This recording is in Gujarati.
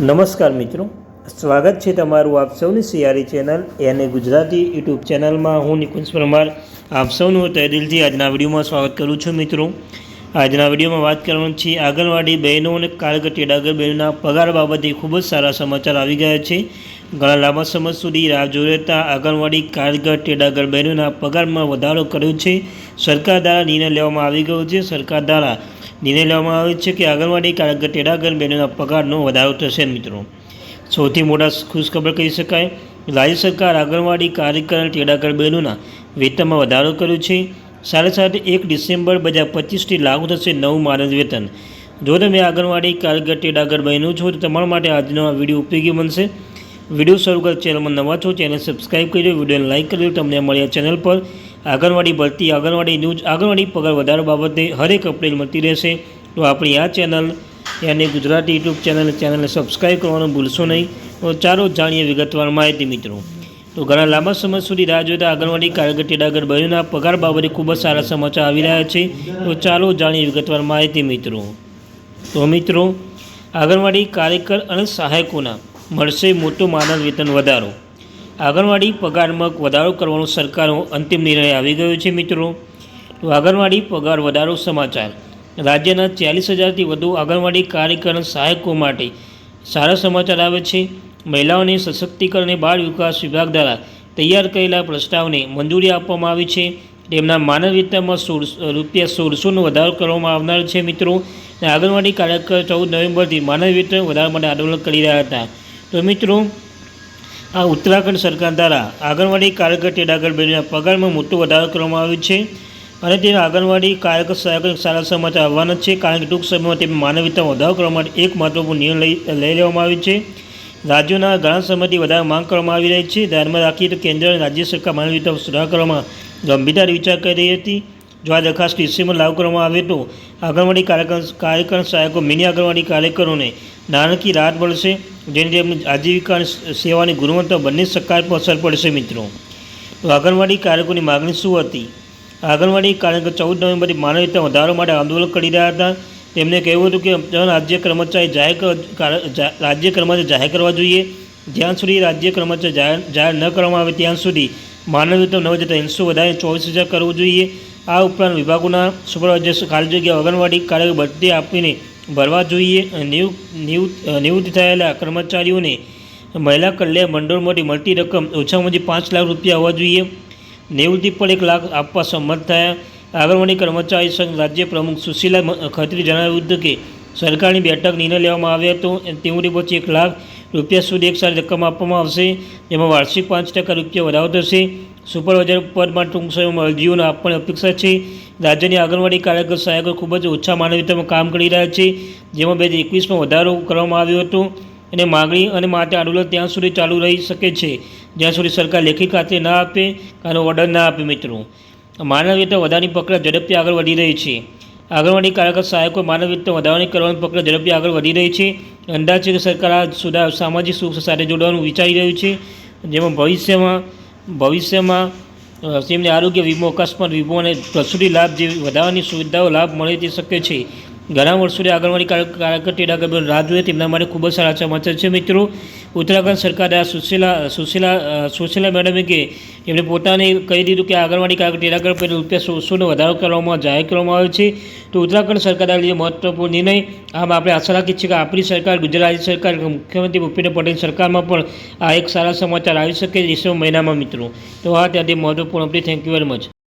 નમસ્કાર મિત્રો. સ્વાગત છે તમારું આપ સૌની સિયારી ચેનલ એને ગુજરાતી યુટ્યુબ ચેનલમાં. હું નિકુંજ પરમાર. આપ સૌનું તહે દિલથી આજના વિડીયોમાં સ્વાગત કરું છું મિત્રો. આજના વિડીયોમાં વાત કરવાની છે આંગણવાડી બહેનો અને કારગર ટેડાગર બહેનોના પગાર બાબતે ખૂબ જ સારા સમાચાર આવી ગયા છે. ઘણા લાંબા સમય સુધી રાહ જોઈ રહેતા આંગણવાડી કારગર ટેડાગર બહેનોના પગારમાં વધારો કર્યો છે. સરકાર દ્વારા નિર્ણય લેવામાં આવી ગયો છે. સરકાર દ્વારા નિર્ણય લેવામાં આવ્યો છે કે આંગણવાડી કારગર ટેડાગર બહેનોના પગારનો વધારો થશે મિત્રો. સૌથી મોટા ખુશખબર કહી શકાય. રાજ્ય સરકાર આંગણવાડી કાર્યકર ટેડાગર બહેનોના વેતનમાં વધારો કર્યો છે. સાથે સાથે એક ડિસેમ્બર બે હજાર પચીસથી લાગુ થશે નવું માનદ વેતન. જો તમે આંગણવાડી કારગર ટેડાગર બહેનો છો, તો તમારા માટે આજનો આ વીડિયો ઉપયોગી બનશે. વીડિયો શરૂ કર ચેનલમાં નવા છો, ચેનલ સબસ્ક્રાઈબ કરજો વિડીયોને લાઇક કરજો તમને મળ્યા ચેનલ પર આંગણવાડી ભરતી, આંગણવાડી ન્યૂઝ, આંગણવાડી પગાર વધારવા બાબતે હરેક અપડેટ મળતી રહેશે. તો આપણી આ ચેનલ યાની ગુજરાતી યુટ્યુબ ચેનલ, ચેનલને સબસ્ક્રાઈબ કરવાનું ભૂલશો નહીં. તો ચાલો જાણીએ વિગતવાર માહિતી મિત્રો. તો ઘણા લાંબા સમય સુધી રાહ જોતા આંગણવાડી કારગર ટેડાગર બહેનોના પગાર બાબતે ખૂબ જ સારા સમાચાર આવી રહ્યા છે. તો ચાલો જાણીએ વિગતવાર માહિતી મિત્રો. તો મિત્રો, આંગણવાડી કાર્યકર અને સહાયકોના મળશે મોટો માનદ વેતન વધારો. આંગણવાડી પગારમાં વધારો કરવાનો સરકારનો અંતિમ નિર્ણય આવી ગયો છે મિત્રો. તો આંગણવાડી પગાર વધારો સમાચાર. રાજ્યના ચાલીસ હજારથી વધુ આંગણવાડી કાર્યકર સહાયકો માટે સારા સમાચાર આવે છે. મહિલાઓને સશક્તિકરણ અને બાળ વિકાસ વિભાગ દ્વારા તૈયાર કરેલા પ્રસ્તાવને મંજૂરી આપવામાં આવી છે. તેમના માનવ વેતનમાં સોળ રૂપિયા સોળસોનો વધારો કરવામાં આવનાર છે મિત્રો. આંગણવાડી કાર્યકર ચૌદ નવેમ્બરથી માનવ વેતન વધારવા માટે આંદોલન કરી રહ્યા હતા. તો મિત્રો આ ઉત્તરાખંડ સરકાર દ્વારા આંગણવાડી કાર્યકર ટેડાગર બહેનોના પગારમાં મોટો વધારો કરવામાં આવ્યો છે અને તે આંગણવાડી કાર્યકર સહાયક સારા સમાચાર આવવાના છે કારણ કે ટૂંક સમયમાં તેમની માનવ વધારો કરવા માટે એક મહત્વપૂર્ણ નિર્ણય લઈ લઈ લેવામાં આવ્યો છે. રાજ્યોના ઘણા સમયથી વધારે માંગ કરવામાં આવી રહી છે. ધ્યાનમાં રાખીએ તો કેન્દ્ર અને રાજ્ય સરકાર માનવ વેતન સુધાર કરવામાં ગંભીરતા વિચાર કરી રહી હતી. જો આ દરખાસ્ત ડિસેમ્બર લાગુ કરવામાં આવે તો આંગણવાડી કાર્યક્રમ કાર્યક્રમ સહાયકો, મિની આંગણવાડી કાર્યકરોને નાણાકીય રાહત મળશે, જેની તેમની આજીવિકા અને સેવાની ગુણવત્તા બંને સકારાત્મક અસર પડશે મિત્રો. તો આંગણવાડી કાર્યકોની માગણી શું હતી? આંગણવાડી કાર્યકર ચૌદ નવેમ્બરે માનવ વધારો માટે આંદોલન કરી રહ્યા હતા. તેમણે કહ્યું હતું કે રાજ્ય કર્મચારી જાહેર રાજ્ય કર્મચારી જાહેર કરવા જોઈએ. જ્યાં સુધી રાજ્ય કર્મચારી જાહેર જાહેર ન કરવામાં આવે ત્યાં સુધી માનવ વેતન નવ હજાર ત્રણસો વધારે ચોવીસ હજાર કરવું જોઈએ. આ ઉપરાંત વિભાગોના સુપરવાઇઝર્સ ખાલી જગ્યા આંગણવાડી કાર્યકર બઢતી આપીને ભરવા જોઈએ. નિવૃત્ત થયેલા કર્મચારીઓને મહિલા કલ્યાણ મંડળમાંથી મળતી રકમ ઓછામાં ઓછી પાંચ લાખ રૂપિયા હોવા જોઈએ. નિવૃત્તિ પર એક લાખ આપવા સંમત થયા. આંગણવાડી કર્મચારી સંઘ રાજ્ય પ્રમુખ સુશીલા ખત્રી જણાવ્યું હતું કે સરકારની બેઠક નિર્ણય લેવામાં આવ્યો હતો. તેઓની પછી એક લાખ રૂપિયા સુધી એક સારી રકમ આપવામાં આવશે, જેમાં વાર્ષિક પાંચ ટકા રૂપિયા વધારો થશે. સુપરવાઇઝર પદમાં ટૂંક સમયમાં અરજીઓને આપવાની અપેક્ષા છે. રાજ્યની આંગણવાડી કાર્યકર સહાયકો ખૂબ જ ઓછા માનવીતામાં કામ કરી રહ્યા છે. જેમાં બે હજાર એકવીસમાં વધારો કરવામાં આવ્યો હતો અને માગણી અને માટે આંદોલન ત્યાં સુધી ચાલુ રહી શકે છે. જ્યાં સુધી સરકાર લેખિત ખાતે ના આપે અને ઓર્ડર ના આપે મિત્રો. માનવ વેતન વધારાની પ્રક્રિયા ઝડપથી આગળ વધી રહી છે. આંગણવાડી કાર્યકર સહાયકો માનવ વધારાની કરવાની પ્રક્રિયા ઝડપથી આગળ વધી રહી છે. અંદાજ છે કે સરકાર આ સુધાર સામાજિક સુખ સાથે જોડવાનું વિચારી રહ્યું છે. જેમાં ભવિષ્યમાં ભવિષ્યમાં તેમને આરોગ્ય વીમો, અકસ્માત વીમો અને પ્રસૂતિ લાભ જેવી વધારાની સુવિધાઓ લાભ મળે તે શક્ય છે. ઘણા વર્ષોથી આંગણવાડી કાર્યકર ટેડાગર રાહ જોઈએ તેમના માટે ખૂબ જ સારા સમાચાર છે. મિત્રો, ઉત્તરાખંડ સરકારે આ સુશીલા સુશીલા સુશીલા મેડમે કે એમણે પોતાને કહી દીધું કે આંગણવાડી કાર્યકર ટેડાગર પર રૂપિયા સોળસોનો વધારો કરવામાં જાહેર કરવામાં આવ્યો છે. તો ઉત્તરાખંડ સરકારે લીધે મહત્વપૂર્ણ નિર્ણય, આમ આપણે આશા રાખીએ છીએ કે આપણી સરકાર, ગુજરાત સરકાર મુખ્યમંત્રી ભૂપેન્દ્ર પટેલ સરકારમાં પણ આ એક સારા સમાચાર આવી શકે ડિસેમ્બર મહિનામાં, મિત્રો. તો આ ત્યાંથી મહત્વપૂર્ણ update thank you very much